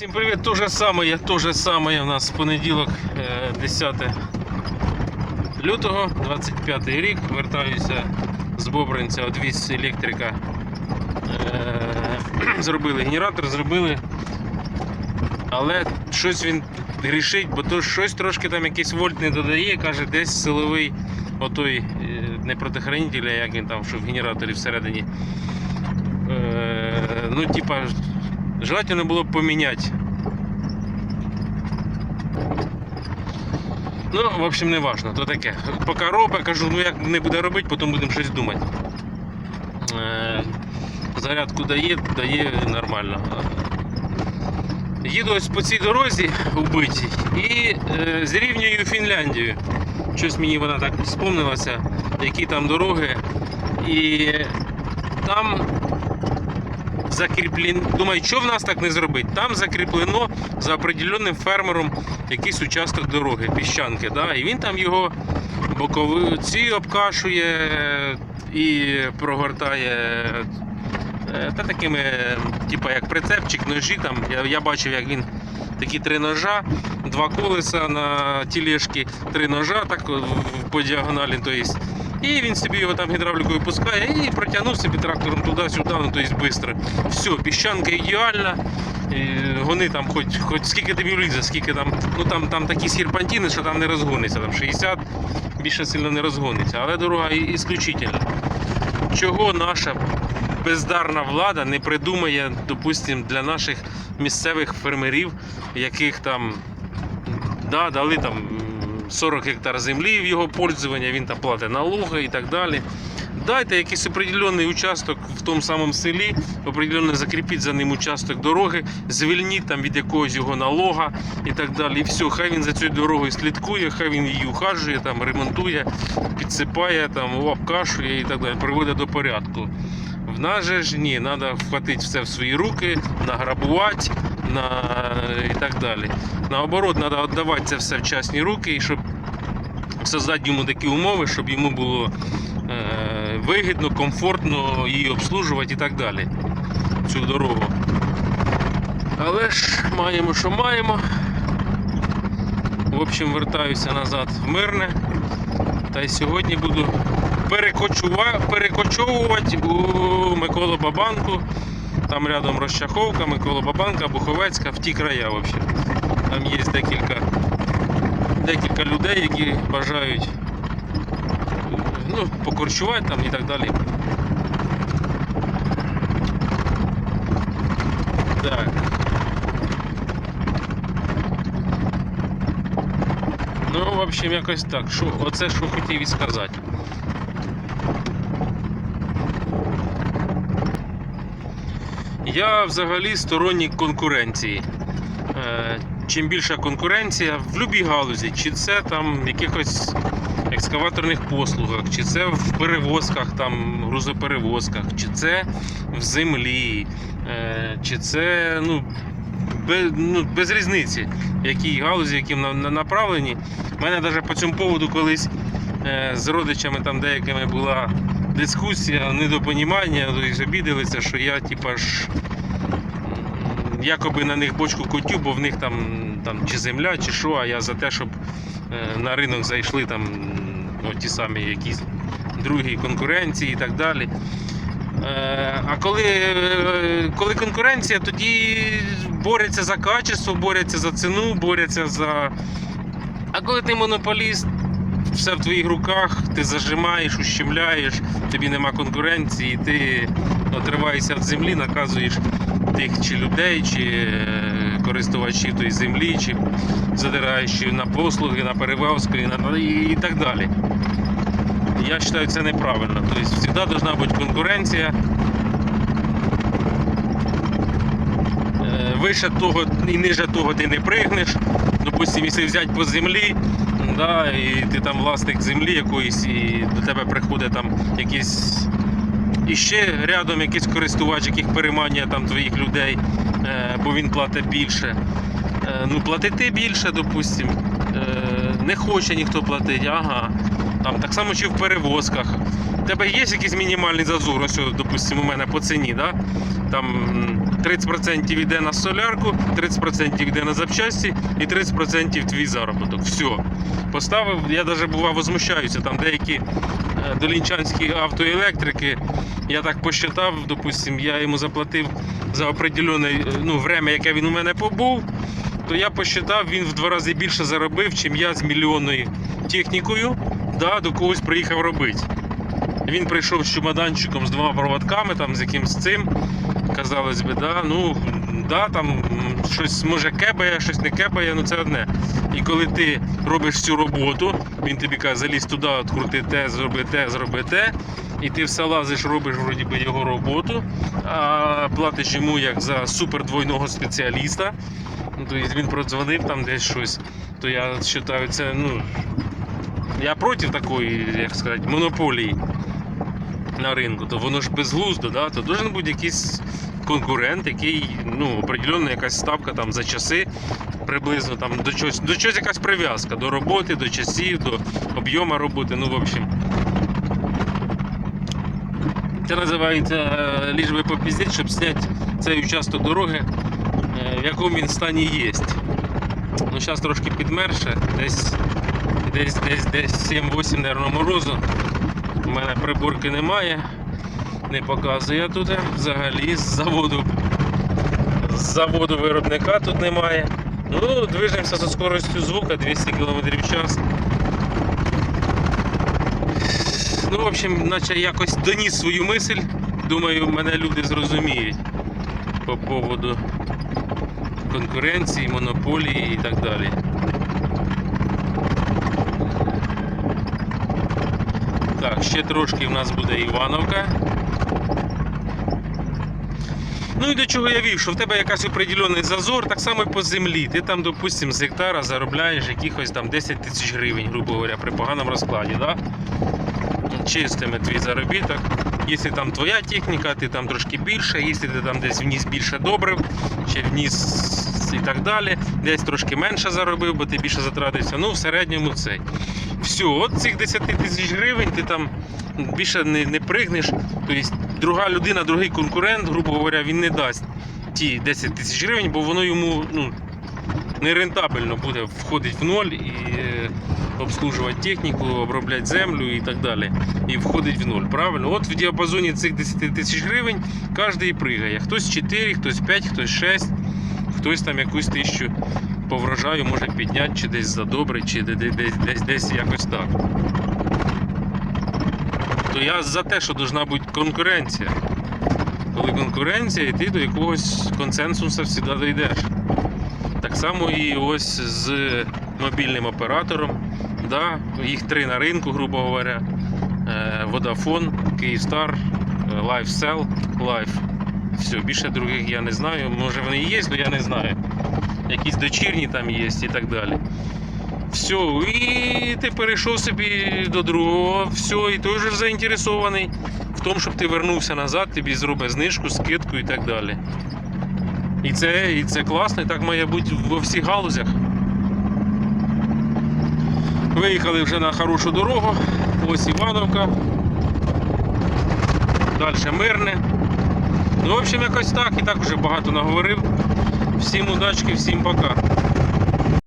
Всім привіт, то же саме, то же саме у нас понеділок, е, 10 лютого, 25 рік. Вертаюся з Бобринця, одвіз електрика. Е, Зробили генератор, зробили. Але щось він грішить, бо то щось трошки там якийсь вольт не додає, каже, десь силовий отой е, не предохранитель, а як він там, що в генераторі всередині. Е, Ну, типа, желательно було б поміняти. Ну, в общем, не важно, то таке. Поки робить, кажу, ну як не буде робити, потім будемо щось думати. Е, Зарядку дає, дає нормально. Їду ось по цій дорозі убитій і е, зрівнюю Фінляндію. Щось мені вона так спомнилася, які там дороги. І там закріплено. Думаю, що в нас так не зробити? Там закріплено за определенним фермером якийсь участок дороги, піщанки. Да? І він там його бокові ці обкашує і прогортає. е, Та такими, типу як прицепчик, ножі там. Я, я бачив, як він такі три ножа, два колеса на тілешки, три ножа так по діагоналі. То есть, і він собі його там гідравлікою пускає і протягнув собі трактором туди-сюди, ну тобто швидко. Все, піщанка ідеальна. І Гони там хоч, хоч скільки тобі влізе, скільки там. Ну там, там такі серпантини, що там не розгониться. Там 60 більше сильно не розгониться. Але дорога ісключительна. Чого наша бездарна влада не придумає, допустимо, для наших місцевих фермерів, яких там да, дали там 40 гектар землі в його пользування, він там платить налоги і так далі. Дайте якийсь определенний участок в тому самому селі, определенно закріпіть за ним участок дороги, звільніть там від якогось його налога і так далі. І все, хай він за цією дорогою слідкує, хай він її ухажує, там, ремонтує, підсипає, там, обкашує і так далі, приводить до порядку. В нас же ж ні, треба вхватити все в свої руки, награбувати на... і так далі. Наоборот, треба віддавати це все в частні руки, щоб создати йому такі умови, щоб йому було е, вигідно, комфортно її обслужувати і так далі. Цю дорогу. Але ж маємо, що маємо. В общем, вертаюся назад в мирне. Та й сьогодні буду перекочовувати у Миколу Бабанку. Там рядом розчаховка, Микола Бабанка, Буховецька, в ті края взагалі. Там є декілька, декілька людей, які бажають ну, покорчувати там і так далі. Так. Ну, в общем, якось так. Що, оце що хотів і сказати. Я взагалі сторонник конкуренції. Чим більша конкуренція в будь-якій галузі, чи це там в якихось екскаваторних послугах, чи це в перевозках, там, грузоперевозках, чи це в землі, е, чи це ну, без, ну, без різниці, якій галузі, на- направлені. У мене навіть по цьому поводу колись е, з родичами там деякими була дискусія, недопонімання, обідалися, що я типа ж якоби на них бочку котю, бо в них там, там чи земля, чи що, а я за те, щоб е, на ринок зайшли там ну, ті самі якісь другі конкуренції і так далі. Е, А коли, е, коли конкуренція, тоді борються за качество, борються за ціну, борються за. А коли ти монополіст, все в твоїх руках, ти зажимаєш, ущемляєш, тобі нема конкуренції, ти отриваєшся від землі, наказуєш тих чи людей, чи е, користувачів тої землі, чи задираєш їх на послуги, на перевозки на, і, і так далі. Я вважаю, це неправильно. Тобто завжди повинна бути конкуренція. Е, Вище того і ниже того ти не пригнеш. Допустимо, якщо взяти по землі, да, і ти там власник землі якоїсь, і до тебе приходить там якийсь і ще рядом якийсь користувач, яких переманює там твоїх людей, е, бо він платить більше. Е, ну, платити більше, допустимо. Е, не хоче ніхто платити, ага. Там так само чи в перевозках. У тебе є якийсь мінімальний зазор, ось, допустимо, у мене по ціні, да? там 30% йде на солярку, 30% йде на запчасті і 30% твій заробіток. Все. Поставив, я навіть бував возмущаюся, там деякі долінчанські автоелектрики, я так посчитав, допустим, я йому заплатив за определене ну, время, яке він у мене побув, то я посчитав, він в два рази більше заробив, чим я з мільйонною технікою да, до когось приїхав робити. Він прийшов з чемоданчиком з двома проводками, там, з якимсь цим. Казалось би, да, ну, да, там щось може кебає, щось не кебає, ну це одне. І коли ти робиш цю роботу, він тобі каже, залізь туди, открути те, зроби те, зроби те, і ти все лазиш, робиш вроді би його роботу, а платиш йому як за супердвойного спеціаліста. Тобто він продзвонив там десь щось, то я вважаю, це, ну, я проти такої, як сказати, монополії на ринку, то воно ж безглуздо, да? то должен бути якийсь конкурент, який, ну, определенна якась ставка там за часи, приблизно там до чогось, до чогось якась прив'язка, до роботи, до часів, до об'єму роботи, ну, в общем. Це називається е, ліж попіздіть, щоб зняти цей участок дороги, е, в якому він стані є. Ну, зараз трошки підмерше, десь десь десь десь 7-8, наверное, морозу. У мене приборки немає, не показує тут взагалі з заводу. З заводу виробника тут немає. Ну, движемося зі скоростю звука 200 км в час. Ну, в общем, наче якось доніс свою мисль. Думаю, мене люди зрозуміють по поводу конкуренції, монополії і так далі. Так, ще трошки в нас буде Івановка. Ну і до чого я вів, що в тебе якась определений зазор, так само і по землі. Ти там, допустим, з гектара заробляєш якихось там 10 тисяч гривень, грубо говоря, при поганому розкладі. Да? Чистими твій заробіток. Якщо там твоя техніка, ти там трошки більше, якщо ти там десь вніс більше добрив, чи вніс і так далі, десь трошки менше заробив, бо ти більше затратився. Ну, в середньому цей. Все, от цих 10 тисяч гривень ти там більше не, не пригнеш. Тобто друга людина, другий конкурент, грубо говоря, він не дасть ті 10 тисяч гривень, бо воно йому ну, нерентабельно буде входити в ноль і е, обслужувати техніку, обробляти землю і так далі. І входить в ноль. Правильно? От в діапазоні цих 10 тисяч гривень кожен пригає. Хтось 4, хтось 5, хтось 6, хтось там якусь тисячу по врожаю може підняти, чи десь задобрить, чи де- де- десь, десь, десь якось так. То я за те, що повинна бути конкуренція. Коли конкуренція, і ти до якогось консенсусу завжди дійдеш. Так само і ось з мобільним оператором. Да, їх три на ринку, грубо говоря. Е, Vodafone, Kyivstar, е, LifeCell, Life. Все, більше других я не знаю. Може вони і є, але я не знаю. Якісь дочірні там є і так далі. Все, і ти перейшов собі до другого, все, і той вже заінтересований в тому, щоб ти вернувся назад, тобі зробить знижку, скидку і так далі. І це, і це класно, і так має бути во всіх галузях. Виїхали вже на хорошу дорогу. Ось Івановка. Далі мирне. Ну, в общем, якось так. І так вже багато наговорив. Всім удачки, всім пока.